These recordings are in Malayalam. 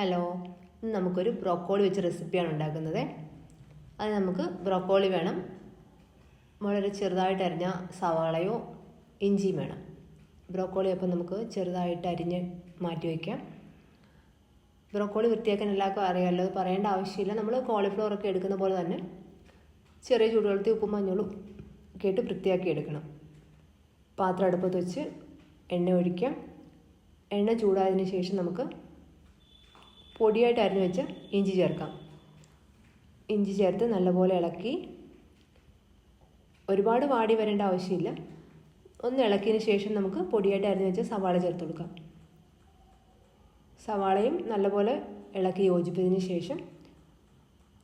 ഹലോ ഇന്ന് നമുക്കൊരു ബ്രോക്കോളി വെച്ച് റെസിപ്പിയാണ് ഉണ്ടാക്കുന്നത്. അത് നമുക്ക് ബ്രോക്കോളി വേണം. വളരെ ചെറുതായിട്ട് അരിഞ്ഞ സവാളയോ ഇഞ്ചിയും വേണം. ബ്രോക്കോളി അപ്പം നമുക്ക് ചെറുതായിട്ട് അരിഞ്ഞ് മാറ്റി വയ്ക്കാം. ബ്രോക്കോളി വൃത്തിയാക്കാൻ എല്ലാവർക്കും അറിയാമല്ലോ അത് പറയേണ്ട ആവശ്യമില്ല. നമ്മൾ കോളിഫ്ലവർ ഒക്കെ എടുക്കുന്ന പോലെ തന്നെ ചെറിയ ചൂടുവെള്ളത്തിൽ ഉപ്പും മഞ്ഞളും ഒക്കെ ഇട്ട് വൃത്തിയാക്കി എടുക്കണം. പാത്രം അടുപ്പത്ത് വെച്ച് എണ്ണ ഒഴിക്കാം. എണ്ണ ചൂടായതിന് ശേഷം നമുക്ക് പൊടിയായിട്ട് അരിഞ്ഞു വെച്ച ഇഞ്ചി ചേർക്കാം. ഇഞ്ചി ചേർത്ത് നല്ലപോലെ ഇളക്കി. ഒരുപാട് വാടി വരേണ്ട ആവശ്യമില്ല. ഒന്ന് ഇളക്കിയതിന് ശേഷം നമുക്ക് പൊടിയായിട്ട് അരിഞ്ഞു വെച്ച സവാള ചേർത്ത് കൊടുക്കാം. സവാളയും നല്ലപോലെ ഇളക്കി യോജിപ്പിച്ചതിന് ശേഷം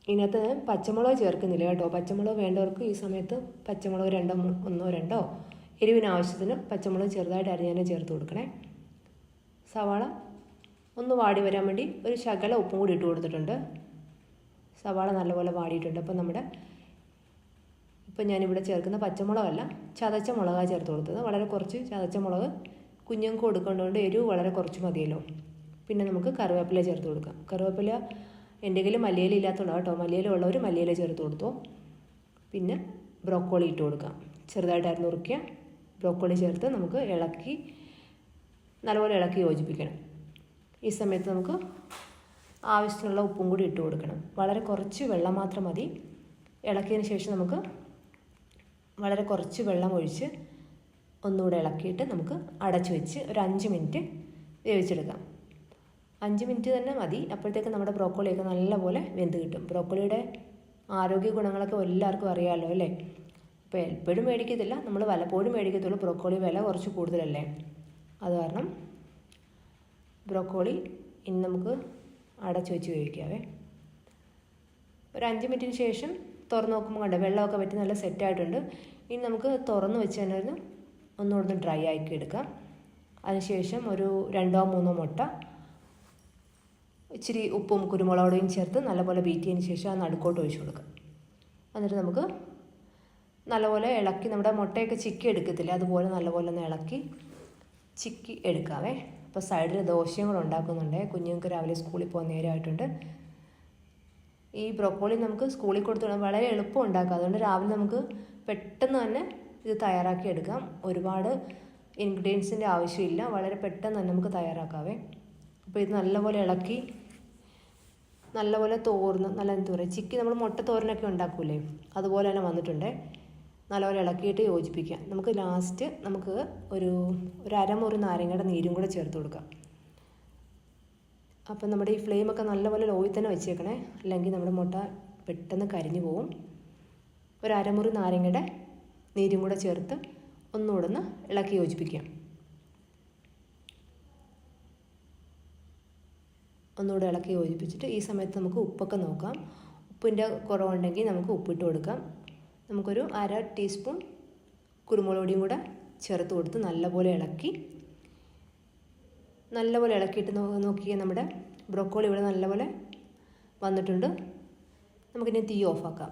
ഇതിനകത്ത് ഞാൻ പച്ചമുളക് ചേർക്കുന്നില്ല കേട്ടോ. പച്ചമുളക് വേണ്ടവർക്ക് ഈ സമയത്ത് പച്ചമുളക് രണ്ടോ ഒന്നോ രണ്ടോ എരിവിന് ആവശ്യത്തിന് പച്ചമുളക് ചെറുതായിട്ട് അരിഞ്ഞാൽ ചേർത്ത് കൊടുക്കണേ. സവാള ഒന്ന് വാടി വരാൻ വേണ്ടി ഒരു ശകല ഉപ്പും കൂടി ഇട്ട് കൊടുത്തിട്ടുണ്ട്. സവാള നല്ലപോലെ വാടിയിട്ടുണ്ട്. അപ്പോൾ നമ്മുടെ ഇപ്പം ഞാനിവിടെ ചേർക്കുന്ന പച്ചമുളകല്ല ചതച്ച മുളകാണ് ചേർത്ത് കൊടുത്തത്. വളരെ കുറച്ച് ചതച്ച മുളക് കുഞ്ഞുങ്ങൾക്ക് കൊടുക്കേണ്ടതുകൊണ്ട് എരിവ് വളരെ കുറച്ച് മതിയല്ലോ. പിന്നെ നമുക്ക് കറിവേപ്പില ചേർത്ത് കൊടുക്കാം. കറിവേപ്പില എന്റെ കയ്യിൽ മല്ലിയില ഇല്ലാത്തതുകൊണ്ട് കേട്ടോ. മല്ലിയില ഉള്ളവർ മല്ലിയില ചേർത്ത് കൊടുത്തു. പിന്നെ ബ്രോക്കോളി ഇട്ട് കൊടുക്കാം. ചെറുതായിട്ട് അരിഞ്ഞ് നുറുക്കിയ ബ്രോക്കോളി ചേർത്ത് നമുക്ക് ഇളക്കി നല്ലപോലെ ഇളക്കി യോജിപ്പിക്കണം. ഈ സമയത്ത് നമുക്ക് ആവശ്യത്തിനുള്ള ഉപ്പും കൂടി ഇട്ട് കൊടുക്കണം. വളരെ കുറച്ച് വെള്ളം മാത്രം മതി. ഇളക്കിയതിന് ശേഷം നമുക്ക് വളരെ കുറച്ച് വെള്ളം ഒഴിച്ച് ഒന്നുകൂടെ ഇളക്കിയിട്ട് നമുക്ക് അടച്ചു വെച്ച് ഒരു അഞ്ച് മിനിറ്റ് വേവിച്ചെടുക്കാം. അഞ്ച് മിനിറ്റ് തന്നെ മതി. അപ്പോഴത്തേക്ക് നമ്മുടെ ബ്രോക്കോളിയൊക്കെ നല്ലപോലെ വെന്ത് കിട്ടും. ബ്രോക്കോളിയുടെ ആരോഗ്യ ഗുണങ്ങളൊക്കെ എല്ലാവർക്കും അറിയാമല്ലോ അല്ലേ? അപ്പോൾ എപ്പോഴും മേടിക്കത്തില്ല. നമ്മൾ വല്ലപ്പോഴും മേടിക്കത്തുള്ളൂ. ബ്രോക്കോളി വില കുറച്ച് കൂടുതലല്ലേ? അത് കാരണം ബ്രോക്കോളി ഇനി നമുക്ക് അടച്ചു വെച്ച് വേവിക്കാവേ. ഒരു അഞ്ച് മിനിറ്റിന് ശേഷം തുറന്ന് നോക്കുമ്പോൾ കണ്ടോ വെള്ളമൊക്കെ പറ്റി നല്ല സെറ്റായിട്ടുണ്ട് ഇനി നമുക്ക് തുറന്ന് വെച്ച് തന്നെ ഒന്ന് ഒന്നുകൂടെ ഡ്രൈ ആക്കി എടുക്കാം. അതിനുശേഷം ഒരു രണ്ടോ മൂന്നോ മുട്ട ഇച്ചിരി ഉപ്പും കുരുമുളകോടെയും ചേർത്ത് നല്ലപോലെ ബീറ്റ് ശേഷം ആ നടുക്കോട്ട് ഒഴിച്ചു കൊടുക്കാം. എന്നിട്ട് നമുക്ക് നല്ലപോലെ ഇളക്കി നമ്മുടെ മുട്ടയൊക്കെ ചിക്കി എടുക്കത്തില്ല അതുപോലെ നല്ലപോലെ ഒന്ന് ഇളക്കി ചിക്കി എടുക്കാവേ. അപ്പോൾ സൈഡിൽ ദോശയും കൂടെ ഉണ്ടാക്കുന്നുണ്ട്. കുഞ്ഞുങ്ങൾക്ക് രാവിലെ സ്കൂളിൽ പോകുന്ന നേരമായിട്ടുണ്ട്. ഈ ബ്രൊക്കോളി നമുക്ക് സ്കൂളിൽ കൊടുത്തു വളരെ എളുപ്പം ഉണ്ടാക്കാം. അതുകൊണ്ട് രാവിലെ നമുക്ക് പെട്ടെന്ന് തന്നെ ഇത് തയ്യാറാക്കി എടുക്കാം. ഒരുപാട് ഇൻഗ്രീഡിയൻസിന്റെ ആവശ്യമില്ല. വളരെ പെട്ടെന്ന് തന്നെ നമുക്ക് തയ്യാറാക്കാവേ. അപ്പോൾ ഇത് നല്ലപോലെ ഇളക്കി നല്ലപോലെ തോർന്ന് നല്ല എന്താ പറയുക ചിക്കി നമ്മൾ മുട്ട തോരനൊക്കെ ഉണ്ടാക്കൂലേ? അതുപോലെ തന്നെ വന്നിട്ടുണ്ട്. നല്ലപോലെ ഇളക്കിയിട്ട് യോജിപ്പിക്കുക. നമുക്ക് ലാസ്റ്റ് നമുക്ക് ഒരു ഒരു അരമുറി നാരങ്ങയുടെ നീരും കൂടെ ചേർത്ത് കൊടുക്കാം. അപ്പം നമ്മുടെ ഈ ഫ്ലെയിമൊക്കെ നല്ലപോലെ ലോയിൽ തന്നെ വെച്ചേക്കണേ. അല്ലെങ്കിൽ നമ്മുടെ മുട്ട പെട്ടെന്ന് കരിഞ്ഞു പോവും. ഒരു അരമുറി നാരങ്ങയുടെ നീരും കൂടെ ചേർത്ത് ഒന്നുകൂടെ ഒന്ന് ഇളക്കി യോജിപ്പിക്കാം. ഒന്നുകൂടെ ഇളക്കി യോജിപ്പിച്ചിട്ട് ഈ സമയത്ത് നമുക്ക് ഉപ്പൊക്കെ നോക്കാം. ഉപ്പിന്റെ കുറവുണ്ടെങ്കിൽ നമുക്ക് ഉപ്പിട്ട് കൊടുക്കാം. നമുക്കൊരു അര ടീസ്പൂൺ കുരുമുളക് പൊടിയും കൂടെ ചേർത്ത് കൊടുത്ത് നല്ലപോലെ ഇളക്കി. നല്ലപോലെ ഇളക്കിയിട്ട് നോക്കിയാൽ നമ്മുടെ ബ്രോക്കോളി ഇവിടെ നല്ലപോലെ വന്നിട്ടുണ്ട്. നമുക്കിനി തീ ഓഫാക്കാം.